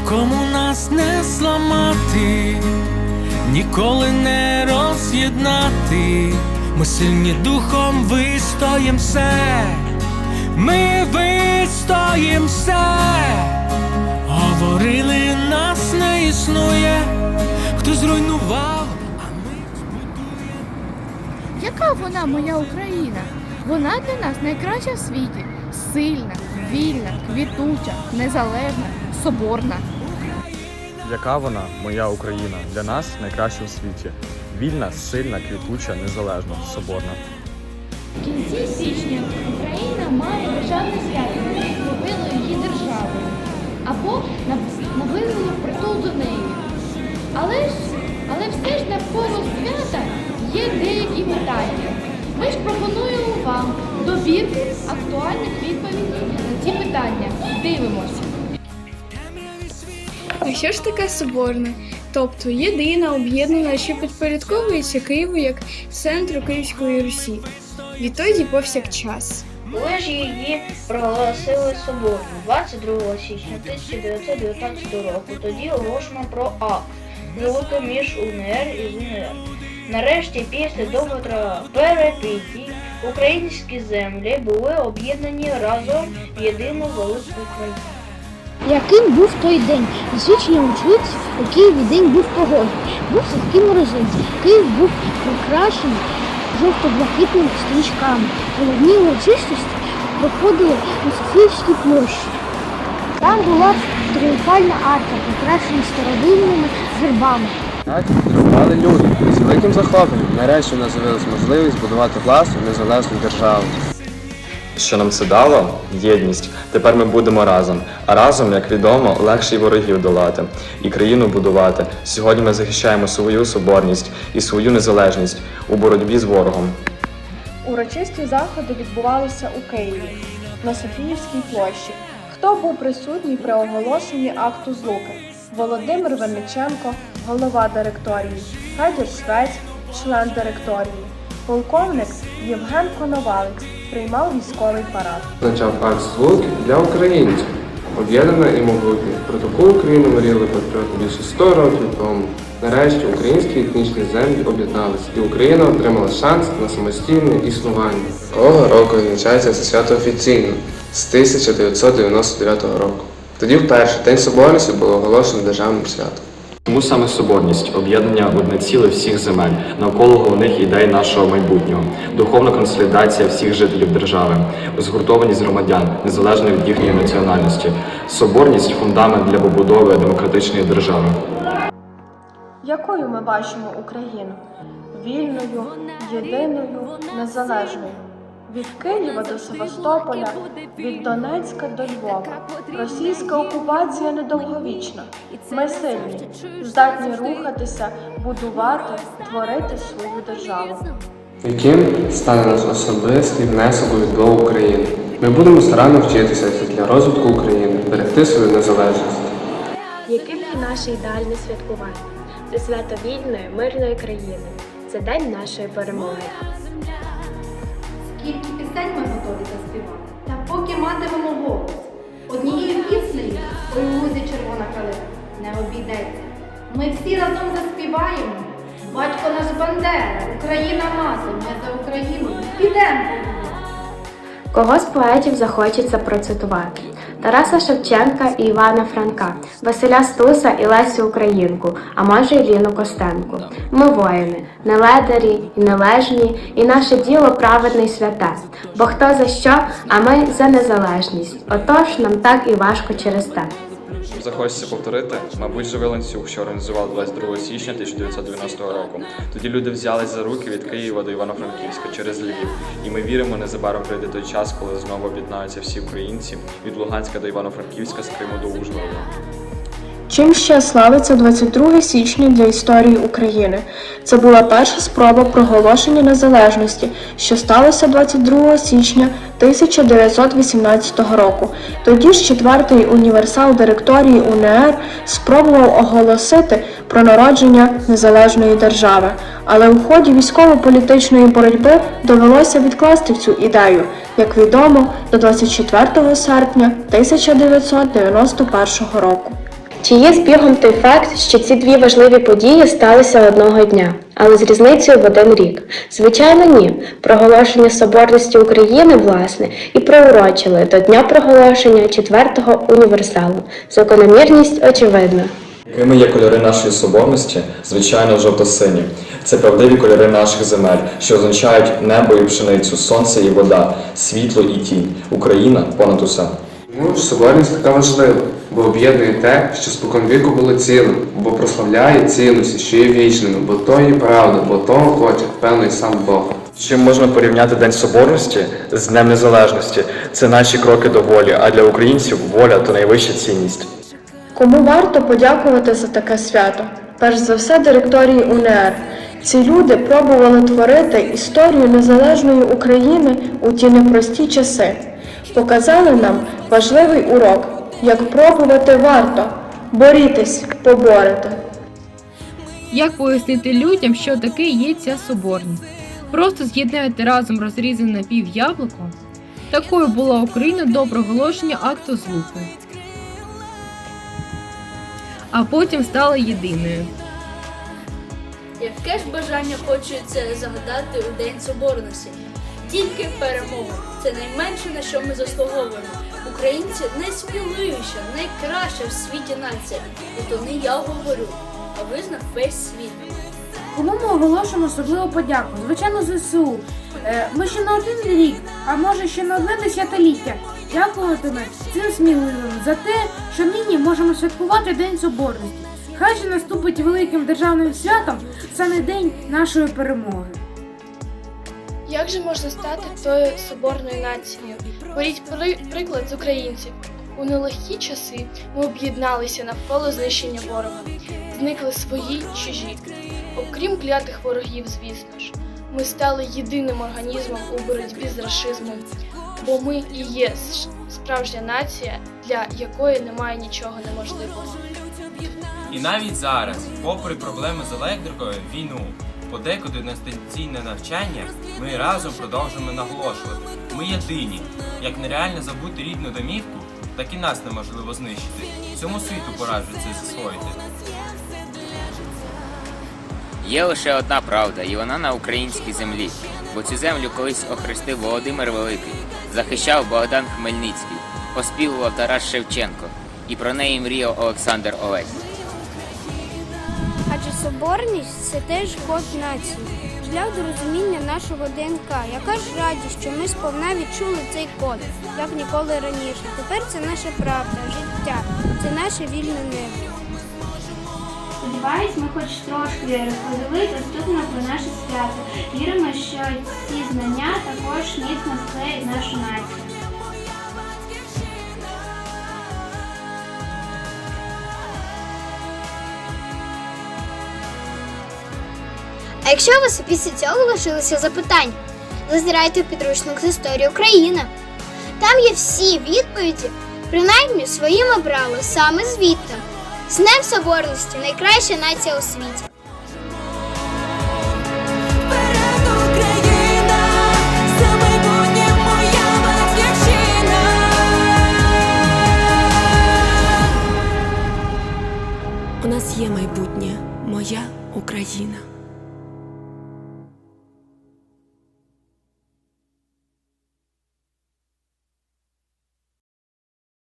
нікому нас не зламати, ніколи не роз'єднати. Ми сильні духом вистоїм все, ми вистоїм все. Говорили, нас не існує, хто зруйнував, а ми збудуємо. Яка вона моя Україна? Вона для нас найкраща в світі. Сильна, вільна, квітуча, незалежна, соборна. Яка вона, моя Україна, для нас найкраща у світі? Вільна, сильна, квітуча, незалежна, соборна. В кінці січня Україна має державне свято, зробило її державою або нав- притул до неї. Але ж, але все ж навколо свята є деякі питання. Ми ж пропонуємо вам добірку актуальних відповідей на ці питання. Дивимося. Що ж таке соборне? Тобто єдина об'єднана, що підпорядковується Києву як центру Київської Русі. Відтоді повсякчас. Ж її проголосили соборно 22 січня 1919 року. Тоді оголошено про акт злуки між УНР і ЗУНР. Нарешті, після довготривалих перепитій, українські землі були об'єднані разом в єдину велику країну. Яким був той день? Засвідчення очевидців у Києві день був погодний. Був садкий морозець. Київ був прикрашений жовто-блакитними стрічками. Головні урочистості проходили на Софіївській площі. Там була тріумфальна арка, прикрашена старовинними гербами. Так, підтримували люди з великим захопленням. Нарешті у нас з'явилась можливість будувати власну незалежну державу. Що нам це дало? Єдність. Тепер ми будемо разом. А разом, як відомо, легше й ворогів долати і країну будувати. Сьогодні ми захищаємо свою соборність і свою незалежність у боротьбі з ворогом. Урочисті заходи відбувалися у Києві на Софіївській площі. Хто був присутній при оголошенні акту злуки? Володимир Винниченко, голова директорії, Федір Швець, член директорії, полковник Євген Коновалець приймав військовий парад. Означав акт звуки для українців. Об'єднана і могутня. Протокол України мріяли патріоти більше 100 років тому. Нарешті українські етнічні землі об'єдналися, і Україна отримала шанс на самостійне існування. Кого року відзначається це свято офіційно з 1999 року. Тоді вперше День Соборності було оголошено державним святом. Тому саме соборність, об'єднання в одне ціле всіх земель, навколо головних ідей нашого майбутнього, духовна консолідація всіх жителів держави, згуртованість громадян, незалежно від їхньої національності, соборність фундамент для побудови демократичної держави. Якою ми бачимо Україну? Вільною, єдиною, незалежною. Від Києва до Севастополя, від Донецька до Львова. Російська окупація недовговічна. Ми сильні, здатні рухатися, будувати, творити свою державу. Яким стане наш особистий внесок у відбудову України? Ми будемо старанно вчитися для розвитку України, берегти свою незалежність. Яким є наше ідеальне святкування? Це свято вільної, мирної країни. Це день нашої перемоги. Скільки пісень ми готові заспівати. Та поки матимемо голос. Однією піснею у лузі червона калина не обійдеться. Ми всі разом заспіваємо. Батько наш Бандера, Україна мати, ми за Україну підемо. Кого з поетів захочеться процитувати? Тараса Шевченка і Івана Франка, Василя Стуса і Лесю Українку, а може й Ліну Костенку. Ми воїни, не ледарі і нележні, і наше діло праведне й святе. Бо хто за що, а ми за незалежність. Отож нам так і важко через те. Захочеться повторити, мабуть, живий ланцюг, що організував 22 січня 1990 року. Тоді люди взялись за руки від Києва до Івано-Франківська через Львів. І ми віримо, незабаром прийде той час, коли знову об'єднаються всі українці від Луганська до Івано-Франківська, з Криму до Ужгорода. Чим ще славиться 22 січня для історії України? Це була перша спроба проголошення незалежності, що сталося 22 січня 1918 року. Тоді ж четвертий універсал директорії УНР спробував оголосити про народження незалежної держави, але у ході військово-політичної боротьби довелося відкласти цю ідею, як відомо, до 24 серпня 1991 року. Чи є збігом той факт, що ці дві важливі події сталися одного дня, але з різницею в один рік? Звичайно, ні. Проголошення Соборності України, власне, і приурочили до дня проголошення четвертого універсалу. Закономірність очевидна. Якими є кольори нашої соборності? Звичайно, жовто-сині. Це правдиві кольори наших земель, що означають небо і пшеницю, сонце і вода, світло і тінь. Україна понад усе. Чому соборність така важлива? Бо об'єднує те, що споконвіку було цілим, бо прославляє цінності, що є вічними, бо то є правда, бо того хоче, певно, і сам Бог. Чим можна порівняти День Соборності з Днем Незалежності? Це наші кроки до волі, а для українців воля то найвища цінність. Кому варто подякувати за таке свято? Перш за все, директорії УНР. Ці люди пробували творити історію незалежної України у ті непрості часи. Показали нам важливий урок, як пробувати варто, борітесь, поборете. Як пояснити людям, що таке є ця соборність? Просто з'єднайте разом розрізане на пів яблуко. Такою була Україна до проголошення акту злуки. А потім стала єдиною. Яке ж бажання хочеться загадати у День Соборності? Тільки перемога. Це найменше, на що ми заслуговуємо. Українці найсміливіша, найкраща в світі нація. І то не я говорю, а визнав весь світ. Кому ми оголошуємо особливу подяку? Звичайно, ЗСУ. Е, Ми ще на один рік, а може ще на одне десятиліття. Дякуватиме цим сміливим за те, що нині можемо святкувати День Соборності. Хай же наступить великим державним святом саме день нашої перемоги. Як же можна стати тою соборною нацією? Беріть при- приклад з українців. У нелегкі часи ми об'єдналися навколо знищення ворога. Зникли свої чужі. Окрім клятих ворогів, звісно ж, ми стали єдиним організмом у боротьбі з рашизмом, бо ми і є справжня нація, для якої немає нічого неможливого. І навіть зараз, попри проблеми з електрикою, війну, подекуди на дистанційне навчання, ми разом продовжуємо наголошувати. Ми єдині. Як нереально забути рідну домівку, так і нас неможливо знищити. Всьому світу пора вже це засвоїти. Є лише одна правда, і вона на українській землі. Бо цю землю колись охрестив Володимир Великий, захищав Богдан Хмельницький, оспівував Тарас Шевченко, і про неї мріяв Олександр Олесь. Адже соборність це теж код нації, шлях до розуміння нашого ДНК. Яка ж радість, що ми сповна відчули цей код, як ніколи раніше. Тепер це наша правда, життя, це наше вільне небо. Сподіваюсь, ми хоч трошки розповіли доступно про наше свято. Віримо, що ці знання також міцно вклеють нашу націю. А якщо у вас після цього лишилися запитання, зазирайте в підручник з історії України. Там є всі відповіді, принаймні свої ми брали саме звідти. З Днем Соборності найкраща нація у світі. У нас є майбутнє, моя Україна.